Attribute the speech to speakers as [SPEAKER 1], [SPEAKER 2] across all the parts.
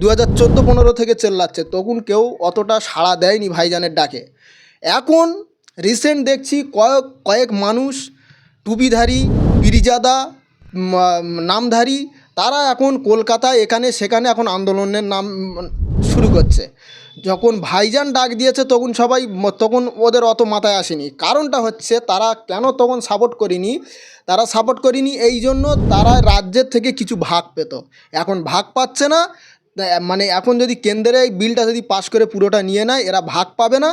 [SPEAKER 1] দু হাজার চোদ্দ পনেরো থেকে চেল্লাচ্ছে, তখন কেউ অতটা সাড়া দেয়নি ভাইজানের ডাকে। এখন রিসেন্ট দেখছি কয়েক কয়েক মানুষ, টুপিধারী পিরিজাদা নামধারী, তারা এখন কলকাতায় এখানে, সেখানে এখন আন্দোলনের নাম শুরু করছে। যখন ভাইজান ডাক দিয়েছে, তখন সবাই তখন ওদের অত মাথায় আসেনি। কারণটা হচ্ছে তারা কেন তখন সাপোর্ট করিনি? তারা সাপোর্ট করিনি, এই জন্য তারা রাজ্যের থেকে কিছু ভাগ পেত। এখন ভাগ পাচ্ছে না মানে এখন যদি কেন্দ্রে এই বিলটা যদি পাশ করে পুরোটা নিয়ে নেয়, এরা ভাগ পাবে না।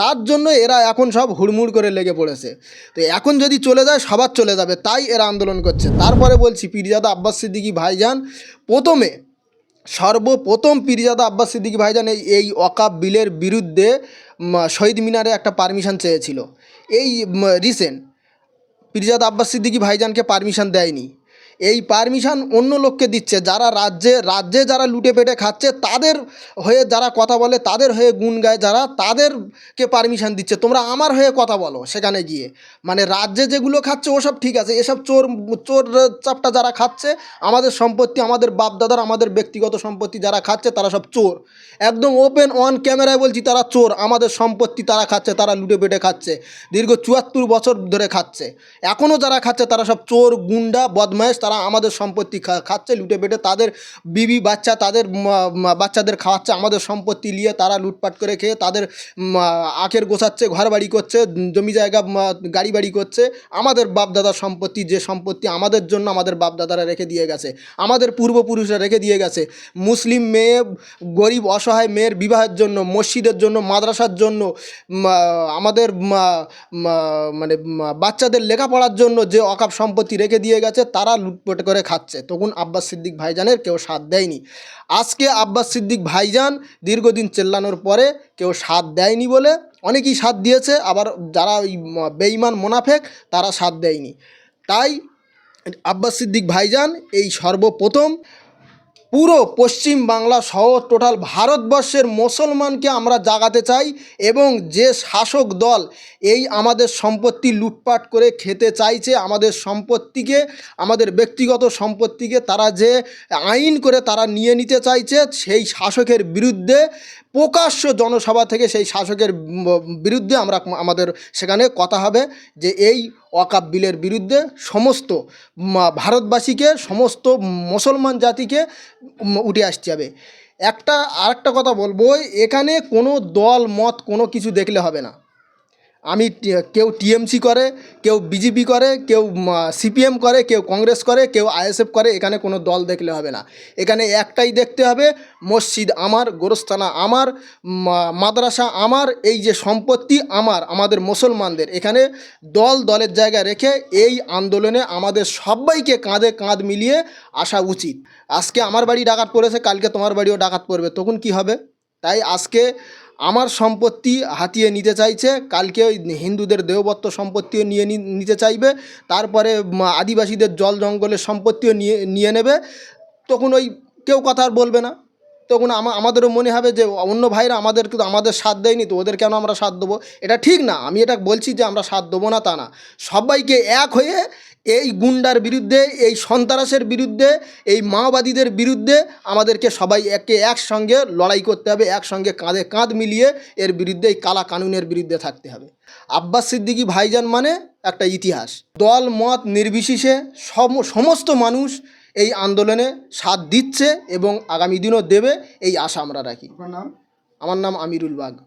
[SPEAKER 1] তার জন্য এরা এখন সব হুড়মুড় করে লেগে পড়েছে। তো এখন যদি চলে যায়, সবার চলে যাবে, তাই এরা আন্দোলন করছে। তারপরে বলছি, পীরজাদা আব্বাস সিদ্দিকী ভাইজান, প্রথমে সর্বপ্রথম পীরজাদা আব্বাস সিদ্দিকী ভাইজান এই এই অকাপ বিলের বিরুদ্ধে শহীদ মিনারে একটা পারমিশন চেয়েছিল। এই রিসেন্ট পীরজাদা আব্বাস সিদ্দিকী ভাইজানকে পারমিশন দেয়নি। এই পারমিশন অন্য লোককে দিচ্ছে। যারা রাজ্যে রাজ্যে যারা লুটে পেটে খাচ্ছে, তাদের হয়ে যারা কথা বলে, তাদের হয়ে গুণ গায় যারা, তাদেরকে পারমিশন দিচ্ছে। তোমরা আমার হয়ে কথা বলো সেখানে গিয়ে। মানে রাজ্যে যেগুলো খাচ্ছে, ওসব ঠিক আছে। এসব চোর চোর চাপটা যারা খাচ্ছে, আমাদের সম্পত্তি, আমাদের বাপদাদার, আমাদের ব্যক্তিগত সম্পত্তি যারা খাচ্ছে, তারা সব চোর। একদম ওপেন অন ক্যামেরায় বলছি, তারা চোর। আমাদের সম্পত্তি তারা খাচ্ছে, তারা লুটে পেটে খাচ্ছে। দীর্ঘ চুয়াত্তর বছর ধরে খাচ্ছে। এখনও যারা খাচ্ছে, তারা সব চোর, গুন্ডা বদমাইশ তারা আমাদের সম্পত্তি খাচ্ছে, লুটে পেটে তাদের বিবি বাচ্চা, তাদের বাচ্চাদের খাওয়াচ্ছে, আমাদের সম্পত্তি নিয়ে তারা লুটপাট করে খেয়ে তাদের আখের গোছাচ্ছে ঘর বাড়ি করছে, জমি জায়গা গাড়ি বাড়ি করছে। আমাদের বাপদাদার সম্পত্তি, যে সম্পত্তি আমাদের জন্য আমাদের বাপদাদারা রেখে দিয়ে গেছে। আমাদের পূর্বপুরুষরা রেখে দিয়ে গেছে। মুসলিম মেয়ে, গরিব, অসহায় মেয়ের বিবাহের জন্য, মসজিদের জন্য, মাদ্রাসার জন্য আমাদের মানে বাচ্চাদের লেখাপড়ার জন্য যে অকাপ সম্পত্তি রেখে দিয়ে গেছে, তারা লুটপট করে খাচ্ছে। তখন আব্বাস সিদ্দিক ভাইজানের কেউ সাথ দেয়নি। আজকে আব্বাস সিদ্দিক ভাইজান দীর্ঘদিন চেল্লানোর পরে কেউ সাথ দেয়নি বলে অনেকেই সাথ দিয়েছে, আবার যারা ওই বেঈমান, মোনাফেক, তারা সাথ দেয়নি। তাই আব্বাস সিদ্দিক ভাইজান এই সর্বপ্রথম পুরো পশ্চিম বাংলা সহ টোটাল ভারতবর্ষের মুসলমানকে আমরা জাগাতে চাই এবং যে শাসক দল এই আমাদের সম্পত্তি লুটপাট করে খেতে চাইছে, আমাদের সম্পত্তিকে, আমাদের ব্যক্তিগত সম্পত্তিকে তারা যে আইন করে তারা নিয়ে নিতে চাইছে, সেই শাসকের বিরুদ্ধে প্রকাশ্য জনসভা থেকে সেই শাসকের বিরুদ্ধে আমরা আমাদের সেখানে কথা হবে যে এই ওয়াকাব বিলের বিরুদ্ধে সমস্ত ভারতবাসীকে, সমস্ত মুসলমান জাতিকে উঠে আসতে হবে। একটা আরেকটা কথা বলব, এখানে কোনো দল, মত কোনো কিছু দেখলে হবে না। আমি কেউ টিএমসি করে, কেউ বিজেপি করে, কেউ সিপিএম করে, কেউ কংগ্রেস করে, কেউ আইএসএফ করে, এখানে কোনো দল দেখলে হবে না। এখানে একটাই দেখতে হবে, মসজিদ আমার, গোরস্থানা আমার মাদ্রাসা আমার, এই যে সম্পত্তি আমার, আমাদের মুসলমানদের। এখানে দল দলের জায়গা রেখে এই আন্দোলনে আমাদের সবাইকে কাঁধে কাঁধ মিলিয়ে আসা উচিত। আজকে আমার বাড়ি ডাকাত পড়েছে, কালকে তোমার বাড়িও ডাকাত পড়বে, তখন কি হবে? তাই আজকে আমার সম্পত্তি হাতিয়ে নিতে চাইছে, কালকে ওই হিন্দুদের দেবত্ব সম্পত্তিও নিয়ে নিতে চাইবে, তারপরে আদিবাসীদের জল জঙ্গলের সম্পত্তিও নিয়ে নিয়ে নেবে, তখন ওই কেউ কথা আর বলবে না। তখন আমা, আমাদেরও মনে হবে যে অন্য ভাইরা আমাদের কিন্তু আমাদের সাথ দেয়নি, তো ওদের কেন আমরা সাথ দেবো? এটা ঠিক না, আমি এটা বলছি যে আমরা সাথ দেবো না তা না। সবাইকে এক হয়ে এই গুন্ডার বিরুদ্ধে এই সন্ত্রাসের বিরুদ্ধে এই মাওবাদীদের বিরুদ্ধে আমাদেরকে সবাই একে একসঙ্গে লড়াই করতে হবে একসঙ্গে কাঁধে কাঁধ মিলিয়ে এর বিরুদ্ধে এই কালা কানুনের বিরুদ্ধে থাকতে হবে। আব্বাস সিদ্দিকী ভাইজান মানে একটা ইতিহাস। দল মত নির্বিশেষে সম- সমস্ত মানুষ এই আন্দোলনে সাথ দিচ্ছে এবং আগামী দিনও দেবে এই আশা আমরা রাখি। আমার নাম আমিরুল বাগ।